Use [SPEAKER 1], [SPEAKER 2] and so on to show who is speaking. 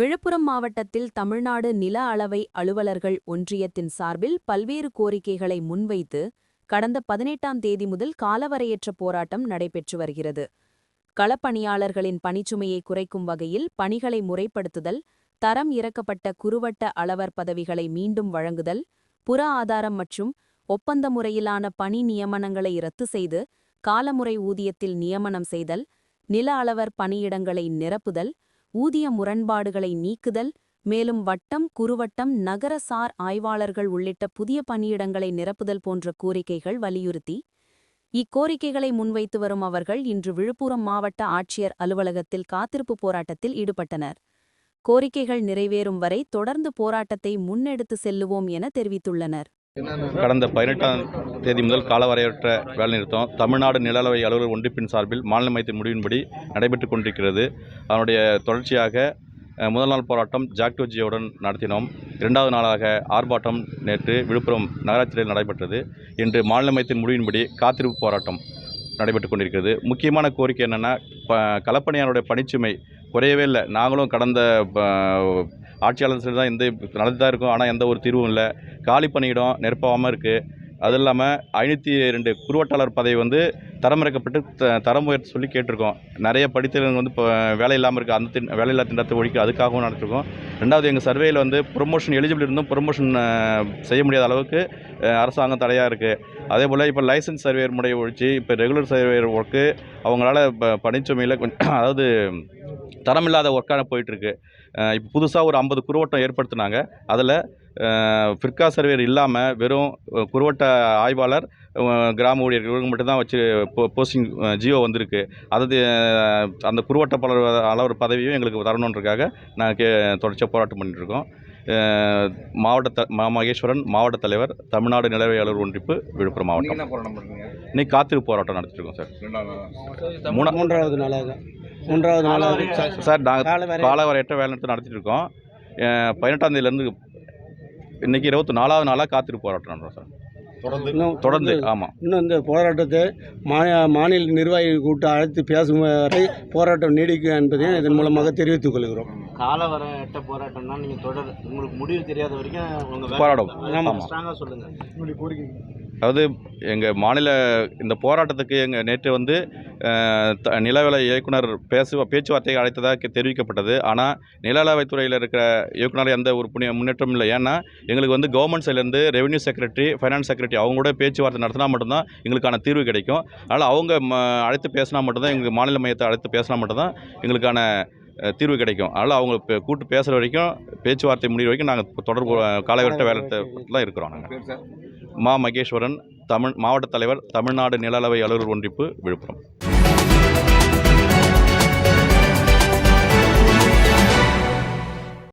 [SPEAKER 1] விழுப்புரம் மாவட்டத்தில் தமிழ்நாடு நில அளவை அலுவலர்கள் ஒன்றியத்தின் சார்பில் பல்வேறு கோரிக்கைகளை முன்வைத்து கடந்த பதினெட்டாம் தேதி முதல் காலவரையற்ற போராட்டம் நடைபெற்று வருகிறது. களப்பணியாளர்களின் பணிச்சுமையை குறைக்கும் வகையில் பணிகளை முறைப்படுத்துதல் தரம் இறக்கப்பட்ட குறுவட்ட அளவர் பதவிகளை மீண்டும் வழங்குதல் புற ஆதாரம் மற்றும் ஒப்பந்த முறையிலான பணி நியமனங்களை ரத்து செய்து காலமுறை ஊதியத்தில் நியமனம் செய்தல் நில அளவர் பணியிடங்களை நிரப்புதல் ஊதிய முரண்பாடுகளை நீக்குதல் மேலும் வட்டம் குறுவட்டம் நகர சார் ஆய்வாளர்கள் உள்ளிட்ட புதிய பணியிடங்களை நிரப்புதல் போன்ற கோரிக்கைகள் வலியுறுத்தி இக்கோரிக்கைகளை முன்வைத்து வரும் அவர்கள் இன்று விழுப்புரம் மாவட்ட ஆட்சியர் அலுவலகத்தில் காத்திருப்பு போராட்டத்தில் ஈடுபட்டனர். கோரிக்கைகள் நிறைவேறும் வரை தொடர்ந்து போராட்டத்தை முன்னெடுத்து செல்லுவோம் என தெரிவித்துள்ளனர்.
[SPEAKER 2] கடந்த பதினெட்டாம் தேதி முதல் காலவரையற்ற வேலைநிறுத்தம். தமிழ்நாடு நிலவை அலுவலர் ஒன்றிப்பின் சார்பில் மாநில மையத்தின் முடிவின்படி நடைபெற்றுக் கொண்டிருக்கிறது. அதனுடைய தொடர்ச்சியாக முதல் நாள் போராட்டம் ஜாக்டோஜியுடன் நடத்தினோம். இரண்டாவது நாளாக ஆர்ப்பாட்டம் நேற்று விழுப்புரம் நகராட்சியில் நடைபெற்றது. இன்று மாநில மையத்தின் முடிவின்படி காத்திருப்பு போராட்டம் நடைபெற்றுக் கொண்டிருக்கிறது. முக்கியமான கோரிக்கை என்னென்னா ப களப்பணியாளருடைய பணிச்சுமை குறையவே இல்லை. நாங்களும் கடந்த ஆட்சியாளர் தான் எந்த நல்லது தான் இருக்கும். ஆனால் எந்த ஒரு தீர்வும் இல்லை. காலி பணியிடம் நிரப்பாமல் இருக்குது அதுவும் இல்லாமல் ஐநூற்றி ரெண்டு குறுவட்டாளர் பதவி வந்து தரமிறக்கப்பட்டு த தரம் உயர்த்த சொல்லி கேட்டிருக்கோம். நிறைய படித்தவங்க வந்து இப்போ வேலை இல்லாமல் இருக்குது அந்த தின் வேலையில்லா திண்டத்தை ஒழிக்க அதுக்காகவும் நடத்திருக்கோம். ரெண்டாவது எங்கள் சர்வேயில் வந்து ப்ரொமோஷன் எலிஜிபிள் இருந்தும் ப்ரொமோஷன் செய்ய முடியாத அளவுக்கு அரசாங்கம் தடையாக இருக்குது அதே போல் இப்போ லைசன்ஸ் சர்வேயர் முறையை ஒழிச்சு இப்போ ரெகுலர் சர்வேயர் ஒர்க்கு அவங்களால இப்போ பணிச்சுமையில் கொஞ்சம் அதாவது தரமில்லாத ஒர்க்கான போயிட்டுருக்கு இப்போ புதுசாக ஒரு ஐம்பது குறுவட்டம் ஏற்படுத்தினாங்க. அதில் ஃபிர்கா சர்வேர் இல்லாமல் வெறும் அஹ், குறுவட்ட ஆய்வாளர் கிராம ஊழியர்கள் இவங்க மட்டும்தான் வச்சு போ போஸ்டிங் ஜியோ வந்திருக்கு. அதாவது அஹ், அந்த குறுவட்ட பலர் அளவர் பதவியும் எங்களுக்கு தரணுன்றதுக்காக நாங்கள் கே தொடர்ச்சியாக போராட்டம் பண்ணிட்டுருக்கோம். மாவட்ட த மா மகேஸ்வரன் மாவட்ட தலைவர் தமிழ்நாடு நிலவை அலுவலர் ஒன்றிப்பு விழுப்புரம் மாவட்டம். இன்னைக்கு காத்திருப்பு போராட்டம் நடத்திட்டுருக்கோம் சார். மூணா
[SPEAKER 3] மூன்றாவது நாளாக. மூன்றாவது நாளாக.
[SPEAKER 2] சார் நாங்கள்
[SPEAKER 3] காலவரை
[SPEAKER 2] காலவரையற்ற வேலை நிறுத்தம் நடத்திட்டு இருக்கோம் பதினெட்டாம் தேதியிலேருந்து இன்னைக்கு இருபத்தி நாலாவது நாளாக காத்திருப்பு போராட்டம் நடத்துறோம் சார்.
[SPEAKER 3] இன்னும்
[SPEAKER 2] தொடர்ந்து ஆமாம்
[SPEAKER 3] இன்னும் இந்த போராட்டத்தை மா- மாநில நிர்வாகிகள் கூட்டம் அழைத்து பேசும் வரை போராட்டம் நீடிக்கும் என்பதையும் இதன் மூலமாக தெரிவித்துக் கொள்கிறோம்
[SPEAKER 4] காலவரையற்ற போராட்டம்னா நீங்க தொடர் உங்களுக்கு முடிவு தெரியாத வரைக்கும் உங்க
[SPEAKER 2] போராடும். ஆமா.
[SPEAKER 4] ஸ்ட்ராங்கா சொல்லுங்க
[SPEAKER 2] அதாவது எங்கள் மாநில இந்த போராட்டத்துக்கு எங்கள் நேற்று வந்து த- நிலவள இயக்குனர் பேசு பேச்சுவார்த்தை அழைத்ததாக தெரிவிக்கப்பட்டது. ஆனால் நிலவளத்துறையில் இருக்கிற இயக்குனர் எந்த ஒரு புண்ணிய முன்னேற்றமும் இல்லை. ஏன்னா எங்களுக்கு வந்து கவர்மெண்ட் சைட்லேருந்து ரெவென்யூ செக்ரட்டரி ஃபைனான்ஸ் செக்ரட்டரி அவங்க கூட பேச்சுவார்த்தை நடத்தினா மட்டும்தான் எங்களுக்கான தீர்வு கிடைக்கும். அதனால் அவங்க அழைத்து பேசினா மட்டும்தான் எங்கள் மாநில மையத்தை அழைத்து பேசினா மட்டும்தான் எங்களுக்கான தீர்வு கிடைக்கும். அதனால் அவங்க கூட்டு பேசுகிற வரைக்கும் பேச்சுவார்த்தை முடிகிற வரைக்கும் நாங்கள் தொடர்பு காலவரட்ட வேலை தான் இருக்கிறோம் நாங்கள் மா மகேஸ்வரன் தமிழ் மாவட்ட தலைவர் தமிழ்நாடு நில அளவை அலுவலர் ஒன்றிப்பு விழுப்புரம்.